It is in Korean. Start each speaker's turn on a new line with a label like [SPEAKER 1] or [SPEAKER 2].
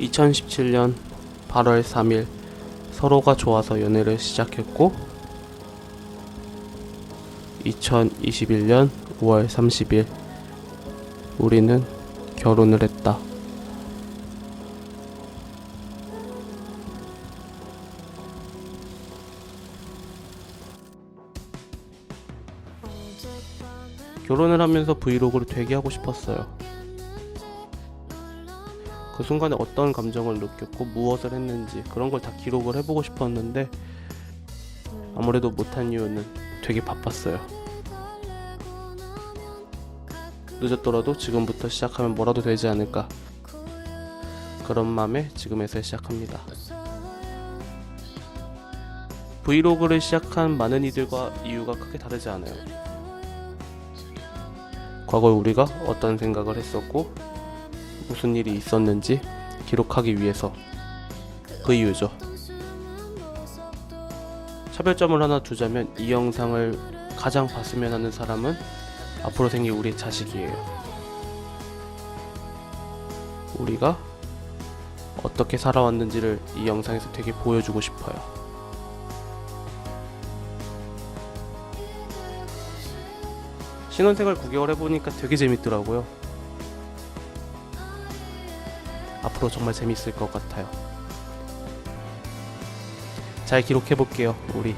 [SPEAKER 1] 2017년 8월 3일 서로가 좋아서 연애를 시작했고 2021년 5월 30일 우리는 결혼을 했다. 결혼을 하면서 브이로그를 되게 하고 싶었어요. 그 순간에 어떤 감정을 느꼈고 무엇을 했는지 그런 걸 다 기록을 해보고 싶었는데 아무래도 못한 이유는 되게 바빴어요. 늦었더라도 지금부터 시작하면 뭐라도 되지 않을까 그런 마음에 지금에서 시작합니다. 브이로그를 시작한 많은 이들과 이유가 크게 다르지 않아요. 과거에 우리가 어떤 생각을 했었고 무슨 일이 있었는지 기록하기 위해서 그 이유죠. 차별점을 하나 두자면 이 영상을 가장 봤으면 하는 사람은 앞으로 생길 우리 자식이에요. 우리가 어떻게 살아왔는지를 이 영상에서 되게 보여주고 싶어요. 신혼생활 9개월 해보니까 되게 재밌더라고요. 앞으로 정말 재밌을 것 같아요. 잘 기록해볼게요, 우리.